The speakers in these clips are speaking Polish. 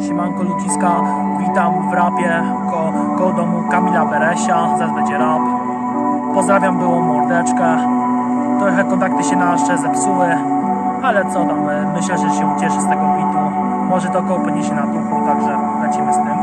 Siemanko ludziska, witam w rapie ko koło domu Kamila Beresia, zaraz będzie rap. Pozdrawiam byłą mordeczkę. Trochę kontakty się nasze zepsuły, ale co tam, e, myślę, że się ucieszy z tego bitu. Może to koło podniesie na duchu, także lecimy z tym.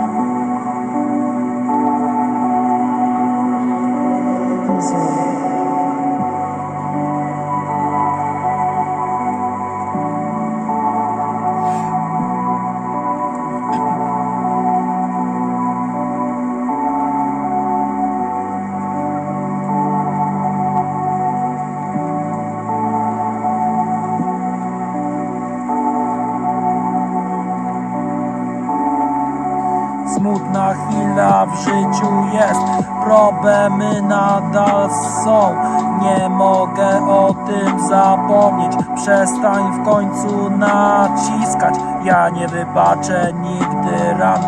Smutna chwila w życiu jest, problemy nadal są. Nie mogę o tym zapomnieć. Przestań w końcu naciskać. Ja nie wybaczę nigdy ran,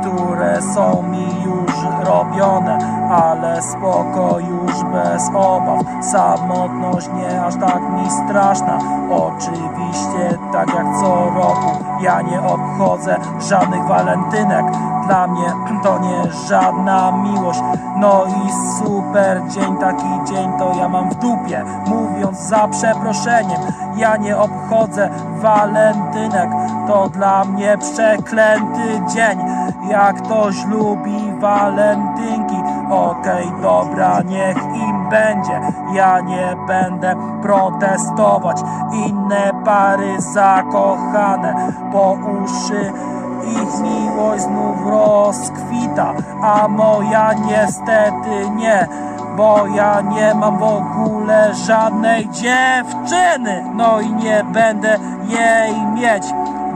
które są mi już robione, ale spoko już bez obaw. Samotność nie aż tak mi straszna. Oczywiście, tak jak co roku, ja nie obchodzę żadnych walentynek. Dla mnie to nie żadna miłość. No i super dzień, taki dzień to ja mam w dupie. Mówiąc za przeproszeniem, ja nie obchodzę walentynek. To dla mnie przeklęty dzień. Jak ktoś lubi walentynki, okej, dobra, niech im będzie. Ja nie będę protestować. Inne pary zakochane po uszy ich miłość znów rozkwita, a moja niestety nie, bo ja nie mam w ogóle żadnej dziewczyny, no i nie będę jej mieć.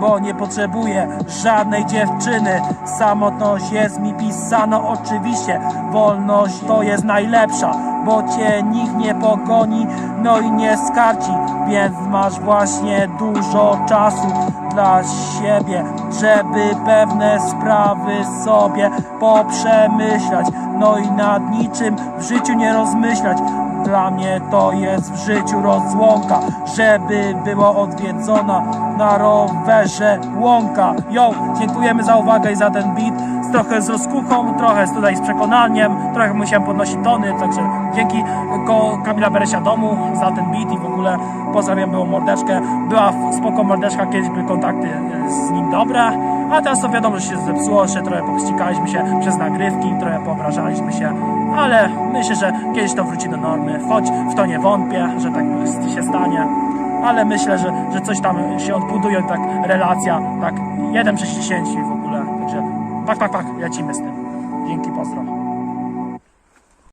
Bo nie potrzebuję żadnej dziewczyny. Samotność jest mi pisana oczywiście. Wolność to jest najlepsza, bo cię nikt nie pogoni, no i nie skarci. Więc masz właśnie dużo czasu dla siebie, żeby pewne sprawy sobie poprzemyślać. No i nad niczym w życiu nie rozmyślać. Dla mnie to jest w życiu rozłąka, żeby była odwiedzona na rowerze łąka. Yo, dziękujemy za uwagę i za ten beat. Trochę z rozkuchą, trochę tutaj z przekonaniem, trochę musiałem podnosić tony, także dzięki ko Kamila Beresia domu za ten beat i w ogóle pozdrawiam byłą mordeczkę. Była spoko mordeczka, kiedyś były kontakty e, z nim dobre, a teraz to wiadomo, że się zepsuło, jeszcze trochę popścikaliśmy się przez nagrywki, trochę poobrażaliśmy się, ale myślę, że kiedyś to wróci do normy, choć w to nie wątpię, że tak się stanie, ale myślę, że, że coś tam się odbuduje, tak relacja, tak 1 przez 10 w ogóle, także pak, pak, pak, lecimy z tym. Dzięki, pozdro.